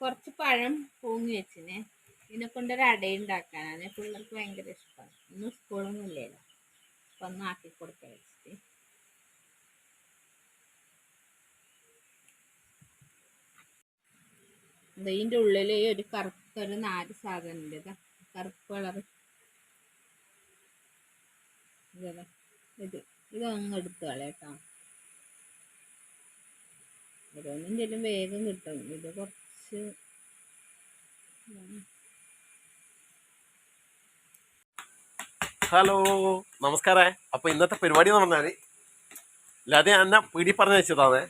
കുറച്ച് പഴം പൂങ്ങി വെച്ചിനെ. ഇതിനെ കൊണ്ടൊരു അട ഉണ്ടാക്കാനാണ് പിള്ളേർക്ക് ഭയങ്കര ഇഷ്ടമാണ് ഇന്ന് സ്കൂളൊന്നും ഇല്ലല്ലോ അപ്പൊ ഒന്ന് ആക്കി കൊടുക്കാൻ വെച്ചിട്ട്. ഇതിന്റെ ഉള്ളിൽ ഒരു കറുത്ത നാല് സാധനം ഉണ്ട്. കറുപ്പ് കളർ. ഇതാ ഇത്. ഇത് അങ്ങ് എടുത്ത് കളയട്ടോ ഓരോന്നിന്റെ ചെല്ലും വേഗം കിട്ടും. ഇത് കുറച്ച് ഹലോ നമസ്കാരേ. അപ്പൊ ഇന്നത്തെ പരിപാടി എന്ന് പറഞ്ഞാൽ ലതേ എന്നെ പീടി പറഞ്ഞ വെച്ചതാണേ.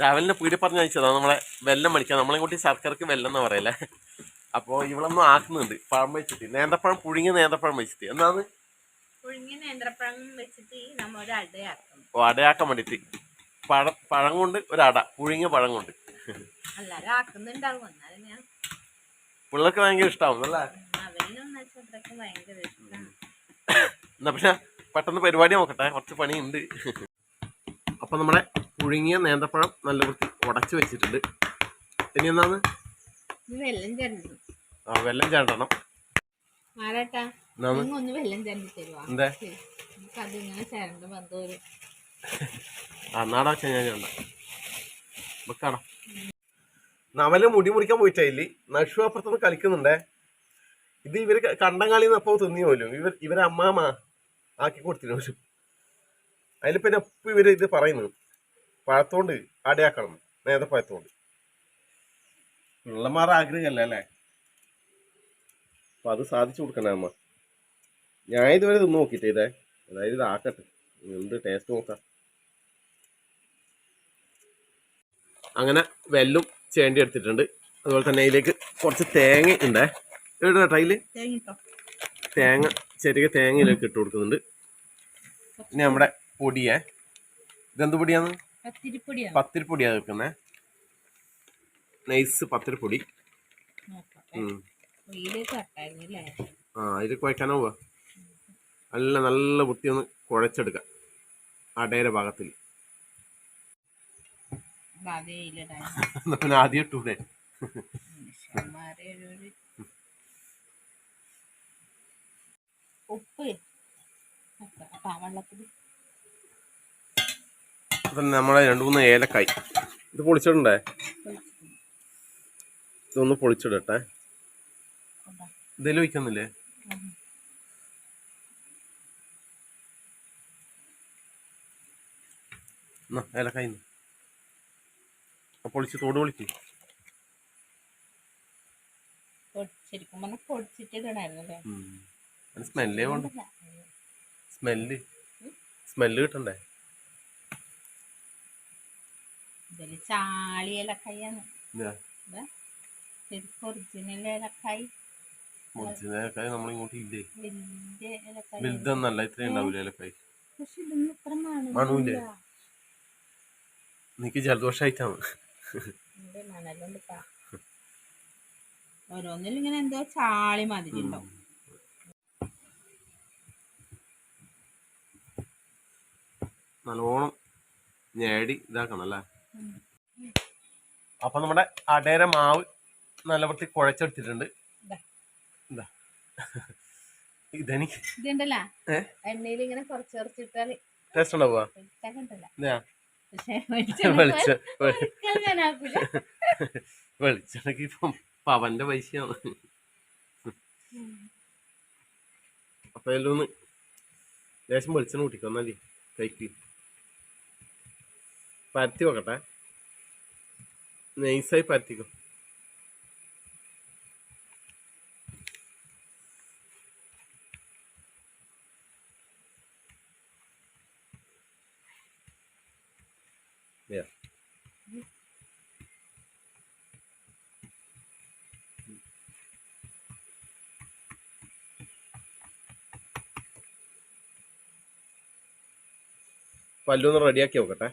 രാവിലെ പീടി പറഞ്ഞ വെച്ചതാണ് നമ്മളെ വെല്ലം മേടിക്കാൻ. നമ്മളെ കൂട്ടി ശർക്കരക്ക് വെല്ലം എന്ന് പറയല്ലേ അപ്പോൾ ഇവളൊന്നും ആക്കുന്നുണ്ട്. പഴം വെച്ചിട്ട്. നേന്ത്രപ്പഴം പുഴുങ്ങി നേന്ത്രപ്പഴം വെച്ചിട്ട്. എന്താണ് ഓ അടയാക്കാൻ വേണ്ടിയിട്ട് പഴം പഴം കൊണ്ട് ഒരു അട. പുഴുങ്ങിയ പഴം കൊണ്ട്. എല്ലാരും ആക്കുന്നുണ്ടാവും. എന്നാലും ഞാൻ പിള്ളേർക്ക് ഭയങ്കര ഇഷ്ടാവും അല്ലേ? അവനും നക്ഷത്രക്കും ഭയങ്കര ഇഷ്ടമാണ് എന്നാ പിന്നെ പെട്ടെന്ന് പരിപാടി നോക്കട്ടെ. കുറച്ച് പണിയുണ്ട്. അപ്പൊ നമ്മുടെ പുഴുങ്ങിയ നേന്ത്രപ്പഴം നല്ല വൃത്തി ഉടച്ചു വെച്ചിട്ടുണ്ട്. ഇനി എന്നാണ് ചേർന്നു ആ വെല്ലം ചേണ്ടണം ആരാട്ടാ? ഒന്ന് വെല്ലം ചേർന്ന് തരുവാ? എന്താ? നമുക്ക് അതിങ്ങനെ ചേരണ്ട ബന്ധം ഒരു ആ നാടാ വെച്ചാൽ ഞാൻ ചേണ്ട വെക്കാടാ. നവൽ മുടി മുറിക്കാൻ പോയിട്ടില്ല നഷു അപ്പുറത്തുനിന്ന് കളിക്കുന്നുണ്ടേ. ഇത് ഇവർ കണ്ടം കളി അപ്പൊ തിന്നി പോലും. ഇവർ ഇവരെ അമ്മാമ ആക്കി കൊടുത്തിരുന്നു അതിൽ പിന്നെ ഇപ്പൊ ഇവർ ഇത് പറയുന്നു. പഴത്തോണ്ട് അടയാക്കണം. നേതപ്പഴത്തോണ്ട് ഉള്ളമാർ ആഗ്രഹമല്ല അല്ലേ? അപ്പൊ അത് സാധിച്ചു കൊടുക്കണേ അമ്മ. ഞാൻ ഇതുവരെ തിന്ന് നോക്കിട്ടേ ഇതേ. അതായത് ഇത് ആക്കട്ടെ. എന്ത് ടേസ്റ്റ് നോക്കാം. അങ്ങനെ വെല്ലും ചേണ്ടി എടുത്തിട്ടുണ്ട്. അതുപോലെ തന്നെ അതിലേക്ക് കുറച്ച് തേങ്ങ ഉണ്ടേ ഇവിടെ കേട്ടോ തേങ്ങിട്ടോ തേങ്ങ ചെറിയ തേങ്ങയിലേക്ക് ഇട്ട് കൊടുക്കുന്നുണ്ട്. ഇനി നമ്മുടെ പൊടിയേ. ഇതെന്ത് പൊടിയാണ്? പത്തിരിപ്പൊടിയാണ്. വെക്കുന്നത് നൈസ് പത്തിരിപ്പൊടി. ആ അതിൽ കുഴക്കാനോ പോവാ. നല്ല നല്ല വൃത്തി ഒന്ന് കുഴച്ചെടുക്കാം. അടയുടെ ഭാഗത്തിൽ. ആദ്യം ഇട്ടൂടെ? ഉപ്പ്. നമ്മളെ രണ്ടു മൂന്ന് ഏലക്കായി. ഇത് പൊളിച്ചിടണ്ടേ? ഇതൊന്ന് പൊളിച്ചിടട്ടെ. ഇതിൽ വയ്ക്കുന്നില്ലേ ഏലക്കായി ആ പൊളിച്ച് തോട് പൊളിച്ച് ശരിക്കും പറഞ്ഞാൽ അതിന് സ്മെല്ലേ വേണ്ട. സ്മെല്ല്. സ്മെല്ല് കിട്ടണ്ടേ? ഇതിൽ ചാളി ഏലക്കായാണ്. ശരിക്കും ഒറിജിനൽ ഏലക്കായി. ഒറിജിനൽ ഏലക്കായി നമ്മളിങ്ങോട്ട് ഇല്ലേ? വലുതൊന്നല്ല ഇത്രയും ഉണ്ടാവില്ല ഏലക്കായി? എനിക്ക് ജലദോഷമായിട്ടാണ് മണലുണ്ട്. ഓരോന്നിലും ഇങ്ങനെ എന്തോ ചാളി മാതിരി ഉണ്ടാവും നല്ലോണം ഞേടി ഇതാക്കണം അല്ലേ? അപ്പൊ നമ്മുടെ അടേര മാവ് നല്ല വൃത്തി കുഴച്ചെടുത്തിട്ടുണ്ട്. ഇതാ. ഇതാ. ഇതെനിക്ക്? എണ്ണയിൽ ഇങ്ങനെ കുറച്ച് ടേസ്റ്റ് ഉണ്ടാവുക? വെളിച്ചെണ്ണക്ക് ഇപ്പം പവന്റെ പൈസയാണ്. അപ്പൊ എല്ലാം ലേശം വെളിച്ചെണ്ണ കൂട്ടിക്കോ എന്നാലേ കൈക്ക്. പരത്തി നോക്കട്ടെ നൈസായി പരത്തിക്കോ Yeah. പല്ലൊന്ന് റെഡിയാക്കി നോക്കട്ടെ.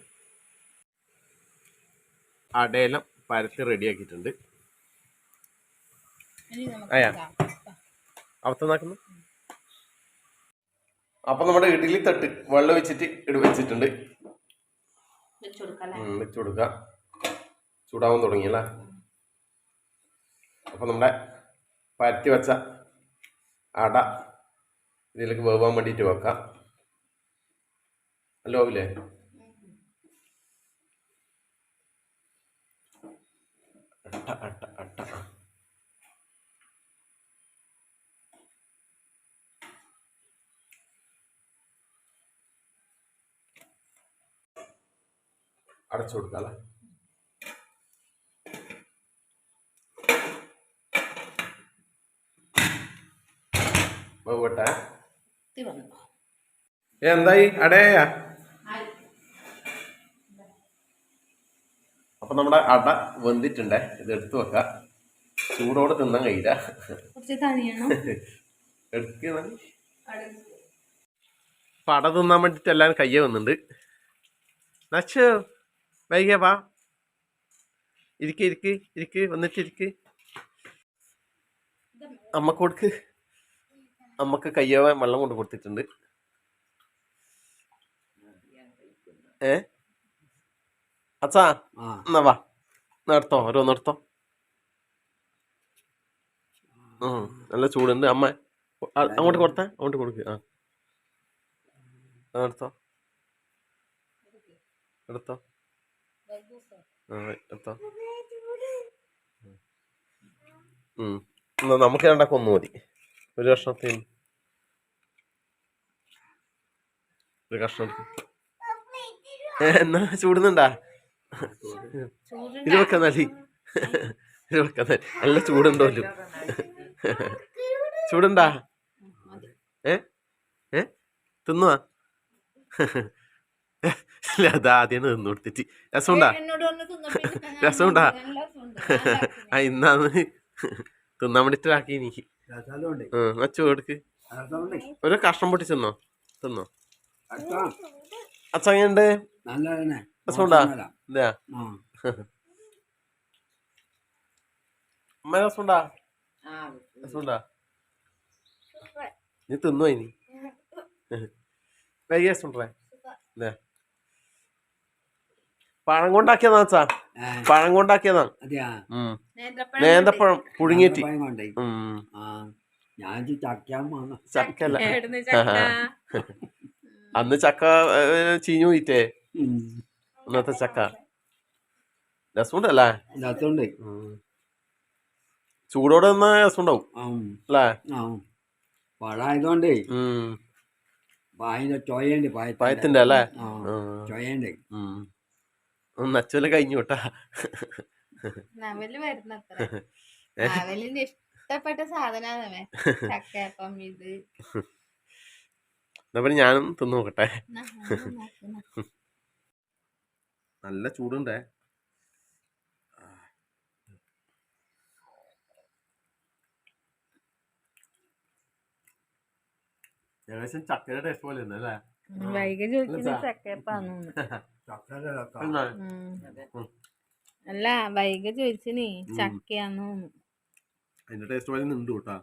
അടയെല്ലാം പരത്തി റെഡിയാക്കിയിട്ടുണ്ട്. ഇതാ. അവത്തന്നാക്കുന്നു. അപ്പൊ നമ്മുടെ ഇഡ്ഡലി തട്ട് വെള്ളം വെച്ചിട്ട് ഇട് വെച്ചിട്ടുണ്ട്. വെച്ച് കൊടുക്കാം ചൂടാവാൻ തുടങ്ങിയല്ലേ അപ്പൊ നമ്മുടെ പരത്തി വെച്ച അട ഇതിലേക്ക് വേവാൻ വേണ്ടിയിട്ട് വെക്കാം. ലോവില്ലേ അട്ട അട്ട അട്ട. അടച്ചു കൊടുക്കാം അല്ലേ? വേവട്ടെ എന്തായി? അടയാ? അപ്പൊ നമ്മുടെ അട വെന്തിട്ടുണ്ട്. ഇത് എടുത്തു വെക്കാം. ചൂടോടെ തിന്നാൻ കഴിയില്ല. എടുക്കുന്ന അപ്പൊ അട തിന്നാൻ വേണ്ടിട്ട് എല്ലാവരും കയ്യെ വന്നുണ്ട്. നച്ച് വൈകിയ വാ. ഇരിക്ക് ഇരിക്ക് ഇരിക്ക് വന്നിട്ട് ഇരിക്ക്. അമ്മ കൊടുക്ക്. അമ്മയ്ക്ക് കയ്യവൻ വെള്ളം കൊണ്ട് കൊടുത്തിട്ടുണ്ട്. ഏ? അച്ഛാ എന്നാ വാ. നടത്തോ ഓരോ നടത്തോ ഉം, നല്ല ചൂടുണ്ട്. അമ്മ അങ്ങോട്ട് കൊടുത്ത? അങ്ങോട്ട് കൊടുക്ക് ആ. എടുത്തോ എടുത്തോ ആ എടുത്തോ. എന്നാ നമുക്ക് രണ്ടാ ഒന്ന് മതി. ഒരു കഷ്ണത്തിന് ഒരു കഷ്ണം. എന്നാ ചൂടുന്നുണ്ടാ? ഇത് വെക്കാൻ നല്ലി ഇത് വെക്കാൻ നല്ലി നല്ല ചൂടുണ്ടല്ലോ ചൂടുണ്ടാ? ഏ? ഏ? തിന്നുവാ? ഇല്ല അത് ആദ്യം തിന്നു കൊടുത്തിട്ട്. രസമുണ്ടാ? രസമുണ്ടാ? ആ ഇന്നാന്ന് തിന്നാൻ വേണ്ടിട്ടാക്കി എനിക്ക് അച്ചു ഒരു കഷ്ണം പൊട്ടി തിന്നോ? തിന്നോ അച്ഛാ അച്ഛ എങ്ങനെയുണ്ട്? അമ്മ നീ തിന്നോ ഇനി? വൈകി ഇല്ലേ? പഴം കൊണ്ടാക്കിയതാ അച്ഛാ. പഴം കൊണ്ടാക്കിയതാ. നേന്തപ്പഴം ഉം. നേന്ത്രപ്പഴം നേന്ത്രപ്പഴം പുഴുങ്ങിയിട്ട്. ഞാൻ ചക്കല്ല അന്ന് ചക്ക ചീഞ്ഞു പോയിട്ടേ. ഇന്നത്തെ ചക്ക. രസമുണ്ടല്ലേ? രസമുണ്ട്. ചൂടോടെ നിന്നാ രസമുണ്ടാവും. ആ അല്ലേ? ആ പഴമായതുകൊണ്ടേ ഉം. അതിന്റെ ചോയുണ്ട് പായത്തിന്റെ അല്ലേ. ഉം, നച്ചുവല്ല കഴിഞ്ഞു കേട്ടാ. നവൽ വരുന്നത്ര. നവലിന്റെ ഇഷ്ടപ്പെട്ട സാധനമേ ചക്കയപ്പം ഇത്. എന്നാ പിന്നെ ഞാനും തിന്നു നോക്കട്ടെ. നല്ല ചൂടുണ്ടേ. ഏകദേശം ചക്കയുടെ ടേസ്റ്റ് പോലെ ഉണ്ട് അല്ലേ വൈകി ചോദിക്കുന്ന. ചക്കയപ്പാന്ന്. അല്ല വൈകി ചോദിച്ചിനി ചക്കയാന്ന് അതിന്റെ ടേസ്റ്റ് പോലെ ഉണ്ട് കേട്ടാ.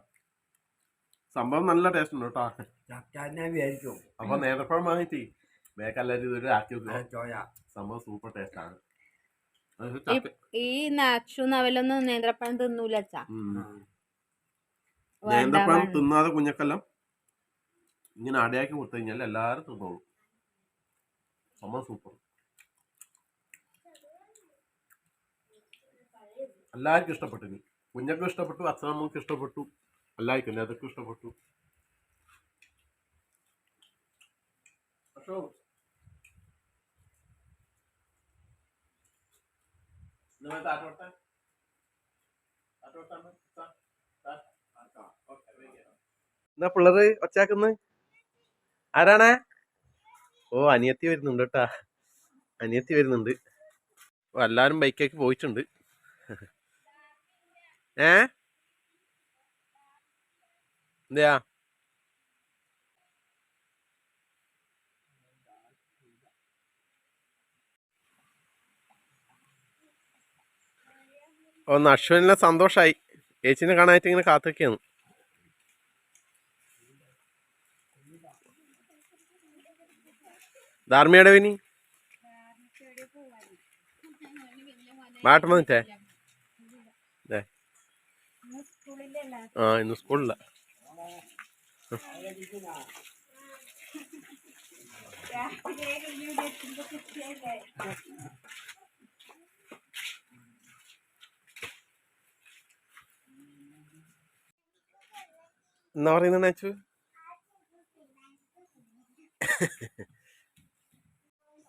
സംഭവം നല്ല ടേസ്റ്റ് ഉണ്ട് കേട്ടാ. ചക്ക തന്നെ വിചാരിക്കും. അപ്പൊ നേരപ്പഴം വാങ്ങിയിട്ട് വേക്കെല്ലാരും ഇതൊരു ആക്കി വെക്കുക. ചോയ. സംഭവം സൂപ്പർ ടേസ്റ്റ് ആണ്. ഈ- നാച്ചു നവലൊന്നും നേന്ത്രപ്പഴം തിന്നൂല. നേന്ത്രപ്പഴം തിന്നാതെ കുഞ്ഞക്കെല്ലാം ഇങ്ങനെ അടയാക്കി കൊടുത്തു കഴിഞ്ഞാൽ എല്ലാരും തിന്നോളൂ. സംഭവം സൂപ്പർ എല്ലാവർക്കും ഇഷ്ടപ്പെട്ടു ഇനി. കുഞ്ഞക്കും ഇഷ്ടപ്പെട്ടു അച്ഛനമ്മക്ക് ഇഷ്ടപ്പെട്ടു. എല്ലാവർക്കും അതൊക്കെ ഇഷ്ടപ്പെട്ടു. അശോക്. താ. Okay, very good. എന്നാ പിള്ളേര് ഒച്ചാക്കുന്ന് ആരാണ്? ഓ അനിയത്തി വരുന്നുണ്ട് കേട്ടാ. അനിയത്തി വരുന്നുണ്ട്. എല്ലാവരും ബൈക്കേക്ക് പോയിട്ടുണ്ട്. ഏ? എന്തെയാ? ഓ നക്ഷുവിനെ സന്തോഷായി. ചേച്ചിനെ കാണാനായിട്ട് ഇങ്ങനെ കാത്തൊക്കെയാണ് ധാർമ്മിയുടെ വിനി? വാട്ടം വന്നിട്ടേ. ആ ഇന്ന് സ്കൂളില്ല. എന്നാ പറയുന്ന നാച്ചു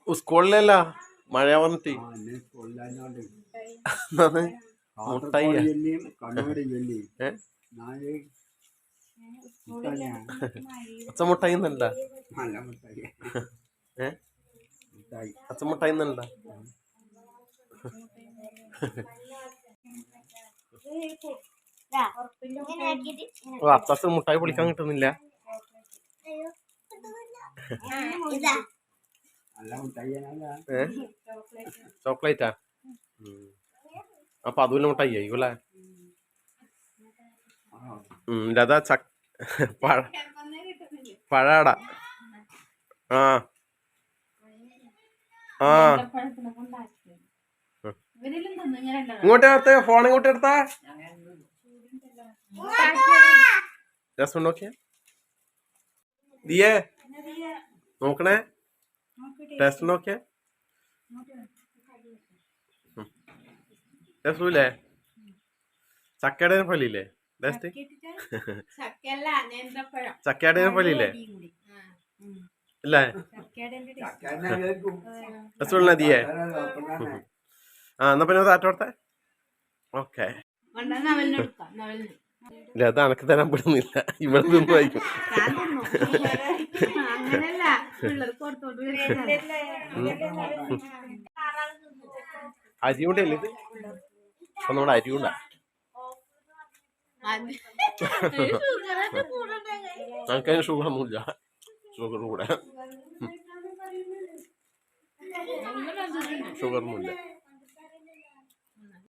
സ്കൂളിലല്ല? മഴ വന്നിട്ട്. മുട്ടായിയാ? അച്ഛൻ മുട്ടായി എന്നല്ല ഏ? അച്ഛൻ മുട്ടായി എന്നല്ല അച്ചാച്ചൻ മുട്ടായി പൊളിക്കാൻ കിട്ടുന്നില്ല. ചോക്ലേറ്റാ. അപ്പൊ അതുപോലെ മുട്ടായി ആയിരിക്കും അല്ലേ? ആ ഉം, ലത ചക്ക പഴ പഴാട. ആ. ആ. ഇങ്ങോട്ട് എടുത്തേ ഫോൺ ഇങ്ങോട്ട് എടുത്താ. രസം നോക്കിയ ദിയേ നോക്കണേ ടേസ്റ്റ് നോക്കിയേ രസൂല്ലേ ചക്കയുടെ പോലെ ഇല്ലേ? ടേസ്റ്റ് ചക്കയുടെ രസമുള്ള ദിയേ ആ എന്നാ പിന്നെ കൊടുത്തേ ഓക്കെ ലത അനക്ക് തരാൻ പെടുന്നില്ല. ഇവിടെ നിന്ന് വായിക്കും അരിയുണ്ടല്ലേ ഇത്? അപ്പൊ നമ്മുടെ അരിയുണ്ട നമുക്കതിന് ഷുഗർ ഒന്നുമില്ല. ഷുഗർ കൂടെ. ഷുഗർ ഒന്നുമില്ല.